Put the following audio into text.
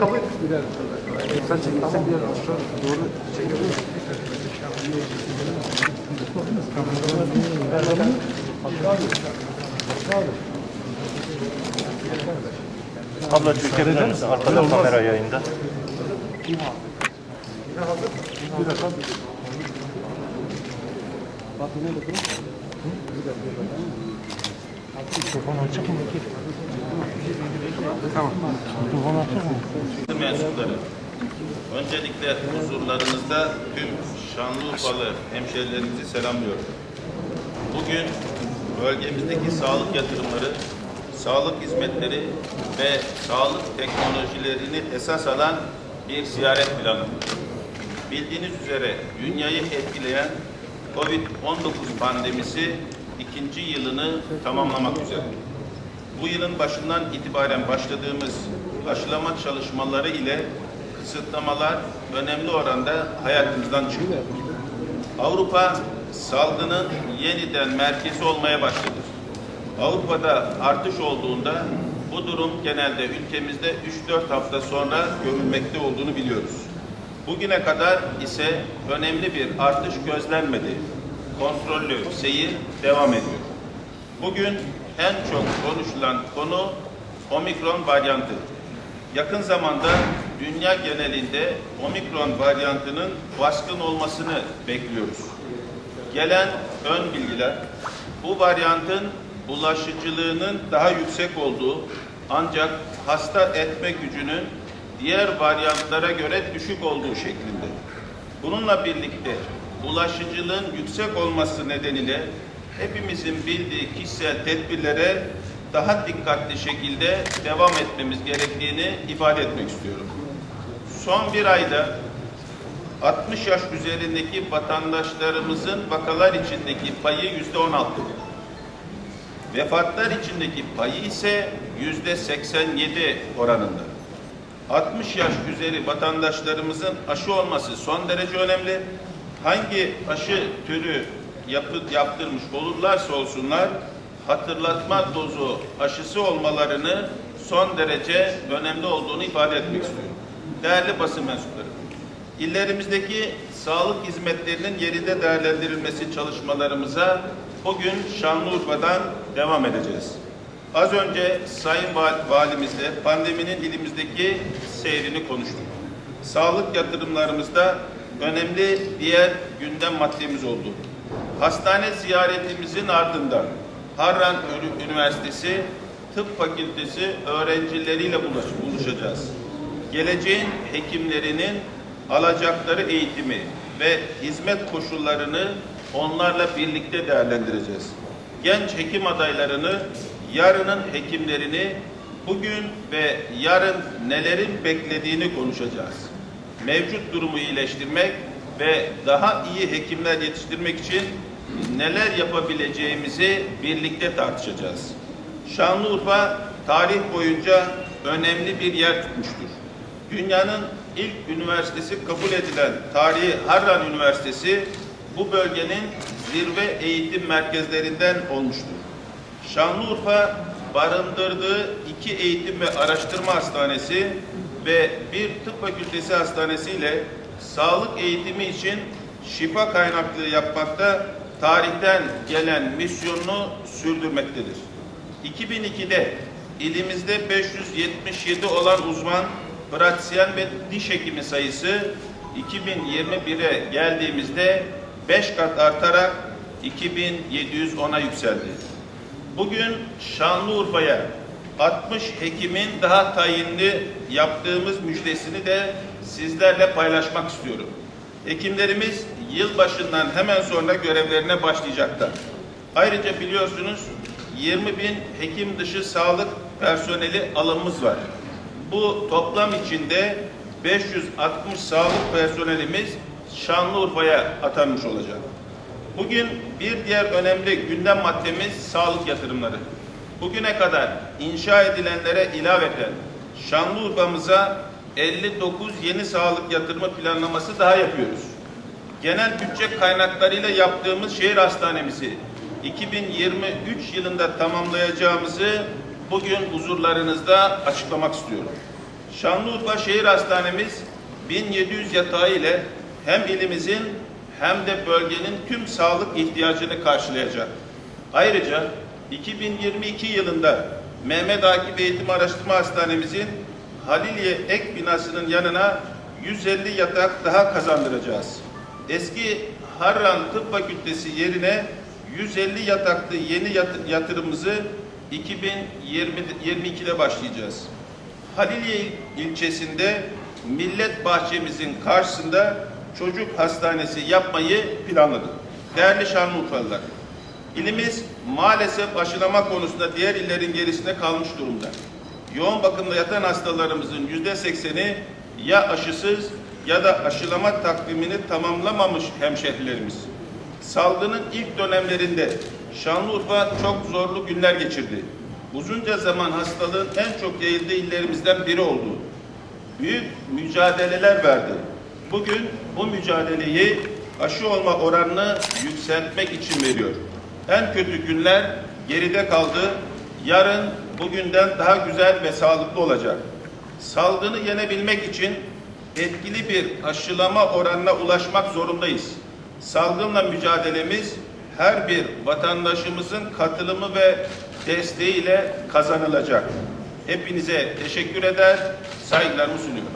Kabul çek, sen bir yer al. Şöyle doğru çekebilir Abla çekebilir misin? Arkada kamera yayında. Mikrofon açık mı? Tamam. Mikrofon açık mı? Mensupları. Öncelikle huzurlarınızda tüm Şanlıurfalı hemşehrilerimizi selamlıyorum. Bugün bölgemizdeki sağlık yatırımları, sağlık hizmetleri ve sağlık teknolojilerini esas alan bir ziyaret planı. Bildiğiniz üzere dünyayı etkileyen COVID-19 pandemisi ikinci yılını tamamlamak üzere. Bu yılın başından itibaren başladığımız aşılama çalışmaları ile kısıtlamalar önemli oranda hayatımızdan çıktı. Avrupa salgının yeniden merkezi olmaya başladı. Avrupa'da artış olduğunda bu durum genelde ülkemizde 3-4 hafta sonra görülmekte olduğunu biliyoruz. Bugüne kadar ise önemli bir artış gözlenmedi. Kontrollü seyir devam ediyor. Bugün en çok konuşulan konu omikron varyantı. Yakın zamanda dünya genelinde omikron varyantının baskın olmasını bekliyoruz. Gelen ön bilgiler bu varyantın bulaşıcılığının daha yüksek olduğu ancak hasta etme gücünün diğer varyantlara göre düşük olduğu şeklinde. Bununla birlikte bulaşıcılığın yüksek olması nedeniyle hepimizin bildiği kişisel tedbirlere daha dikkatli şekilde devam etmemiz gerektiğini ifade etmek istiyorum. Son bir ayda 60 yaş üzerindeki vatandaşlarımızın vakalar içindeki payı yüzde 16. Vefatlar içindeki payı ise yüzde 87 oranında. 60 yaş üzeri vatandaşlarımızın aşı olması son derece önemli. Hangi aşı türü yapı, yaptırmış olurlarsa olsunlar hatırlatma dozu aşısı olmalarını son derece önemli olduğunu ifade etmek istiyorum. Değerli basın mensupları, illerimizdeki sağlık hizmetlerinin yerinde değerlendirilmesi çalışmalarımıza bugün Şanlıurfa'dan devam edeceğiz. Az önce Sayın Val- Valimizle pandeminin ilimizdeki seyrini konuştuk. Sağlık yatırımlarımızda önemli diğer gündem maddemiz oldu. Hastane ziyaretimizin ardından Harran Üniversitesi Tıp Fakültesi öğrencileriyle buluş- buluşacağız. Geleceğin hekimlerinin alacakları eğitimi ve hizmet koşullarını onlarla birlikte değerlendireceğiz. Genç hekim adaylarını, yarının hekimlerini bugün ve yarın nelerin beklediğini konuşacağız. Mevcut durumu iyileştirmek ve daha iyi hekimler yetiştirmek için neler yapabileceğimizi birlikte tartışacağız. Şanlıurfa tarih boyunca önemli bir yer tutmuştur. Dünyanın ilk üniversitesi kabul edilen tarihi Harran Üniversitesi bu bölgenin zirve eğitim merkezlerinden olmuştur. Şanlıurfa barındırdığı iki eğitim ve araştırma hastanesi ve bir tıp fakültesi hastanesiyle sağlık eğitimi için şifa kaynaklığı yapmakta tarihten gelen misyonunu sürdürmektedir. 2002'de ilimizde 577 olan uzman, pratisyen ve diş hekimi sayısı 2021'e geldiğimizde 5 kat artarak 2710'a yükseldi. Bugün Şanlıurfa'ya 60 hekimin daha tayinli yaptığımız müjdesini de sizlerle paylaşmak istiyorum. Hekimlerimiz yılbaşından hemen sonra görevlerine başlayacaklar. Ayrıca biliyorsunuz 20 bin hekim dışı sağlık personeli alımımız var. Bu toplam içinde 560 sağlık personelimiz Şanlıurfa'ya atanmış olacak. Bugün bir diğer önemli gündem maddemiz sağlık yatırımları. Bugüne kadar inşa edilenlere ilaveten Şanlıurfa'mıza 59 yeni sağlık yatırımı planlaması daha yapıyoruz. Genel bütçe kaynaklarıyla yaptığımız şehir hastanemizi 2023 yılında tamamlayacağımızı bugün huzurlarınızda açıklamak istiyorum. Şanlıurfa Şehir Hastanemiz 1700 yatağı ile hem ilimizin hem de bölgenin tüm sağlık ihtiyacını karşılayacak. Ayrıca 2022 yılında Mehmet Akif Eğitim Araştırma Hastanemizin Haliliye ek binasının yanına 150 yatak daha kazandıracağız. Eski Harran Tıp Fakültesi yerine 150 yataklı yeni yat- yatırımımızı 2022'de başlayacağız. Haliliye il- ilçesinde Millet Bahçemizin karşısında çocuk hastanesi yapmayı planladık. Değerli Şanlıurfalılar, ilimiz maalesef aşılama konusunda diğer illerin gerisinde kalmış durumda. Yoğun bakımda yatan hastalarımızın yüzde sekseni ya aşısız ya da aşılama takvimini tamamlamamış hemşehrilerimiz. Salgının ilk dönemlerinde Şanlıurfa çok zorlu günler geçirdi. Uzunca zaman hastalığın en çok yayıldığı illerimizden biri oldu. Büyük mücadeleler verdi. Bugün bu mücadeleyi aşı olma oranını yükseltmek için veriyor. En kötü günler geride kaldı. Yarın bugünden daha güzel ve sağlıklı olacak. Salgını yenebilmek için etkili bir aşılama oranına ulaşmak zorundayız. Salgınla mücadelemiz her bir vatandaşımızın katılımı ve desteğiyle kazanılacak. Hepinize teşekkür eder, saygılarımı sunuyorum.